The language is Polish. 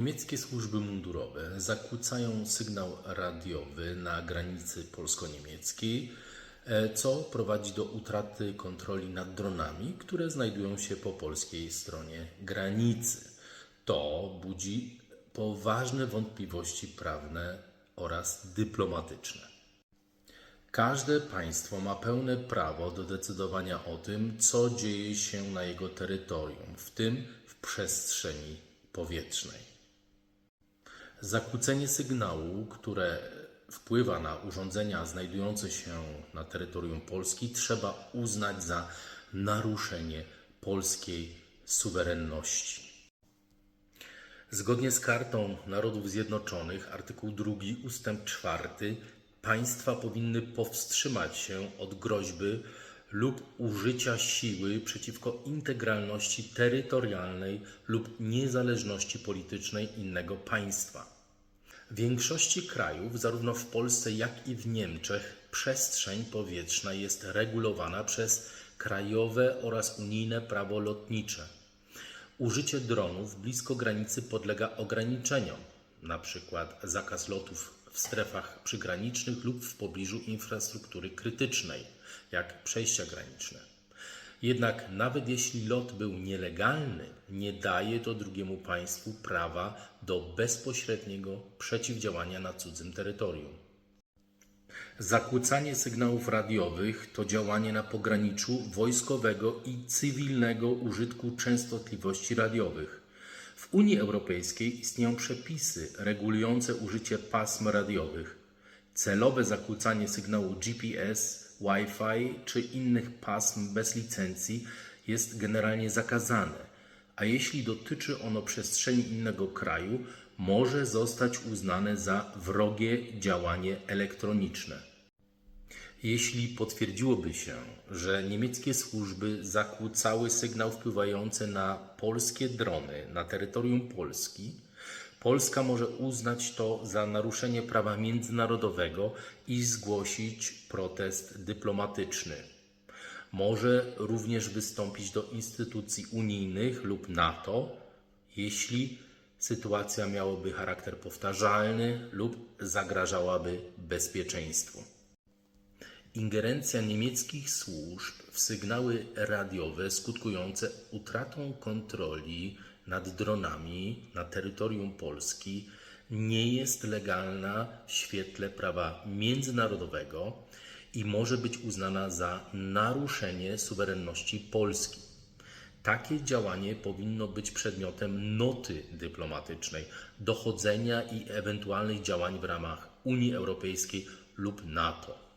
Niemieckie służby mundurowe zakłócają sygnał radiowy na granicy polsko-niemieckiej, e, co prowadzi do utraty kontroli nad dronami, które znajdują się po polskiej stronie granicy. To budzi poważne wątpliwości prawne oraz dyplomatyczne. Każde państwo ma pełne prawo do decydowania o tym, co dzieje się na jego terytorium, w tym w przestrzeni powietrznej. Zakłócenie sygnału, które wpływa na urządzenia znajdujące się na terytorium Polski, trzeba uznać za naruszenie polskiej suwerenności. Zgodnie z Kartą Narodów Zjednoczonych, artykuł 2 ustęp 4, państwa powinny powstrzymać się od groźby lub użycia siły przeciwko integralności terytorialnej lub niezależności politycznej innego państwa. W większości krajów, zarówno w Polsce, jak i w Niemczech, przestrzeń powietrzna jest regulowana przez krajowe oraz unijne prawo lotnicze. Użycie dronów blisko granicy podlega ograniczeniom, np. zakaz lotów w strefach przygranicznych lub w pobliżu infrastruktury krytycznej, jak przejścia graniczne. Jednak nawet jeśli lot był nielegalny, nie daje to drugiemu państwu prawa do bezpośredniego przeciwdziałania na cudzym terytorium. Zakłócanie sygnałów radiowych to działanie na pograniczu wojskowego i cywilnego użytku częstotliwości radiowych. W Unii Europejskiej istnieją przepisy regulujące użycie pasm radiowych. Celowe zakłócanie sygnału GPS, Wi-Fi czy innych pasm bez licencji jest generalnie zakazane, a jeśli dotyczy ono przestrzeni innego kraju, może zostać uznane za wrogie działanie elektroniczne. Jeśli potwierdziłoby się, że niemieckie służby zakłócały sygnał wpływający na polskie drony na terytorium Polski, Polska może uznać to za naruszenie prawa międzynarodowego i zgłosić protest dyplomatyczny. Może również wystąpić do instytucji unijnych lub NATO, jeśli sytuacja miałaby charakter powtarzalny lub zagrażałaby bezpieczeństwu. Ingerencja niemieckich służb w sygnały radiowe skutkujące utratą kontroli nad dronami na terytorium Polski nie jest legalna w świetle prawa międzynarodowego i może być uznana za naruszenie suwerenności Polski. Takie działanie powinno być przedmiotem noty dyplomatycznej, dochodzenia i ewentualnych działań w ramach Unii Europejskiej lub NATO.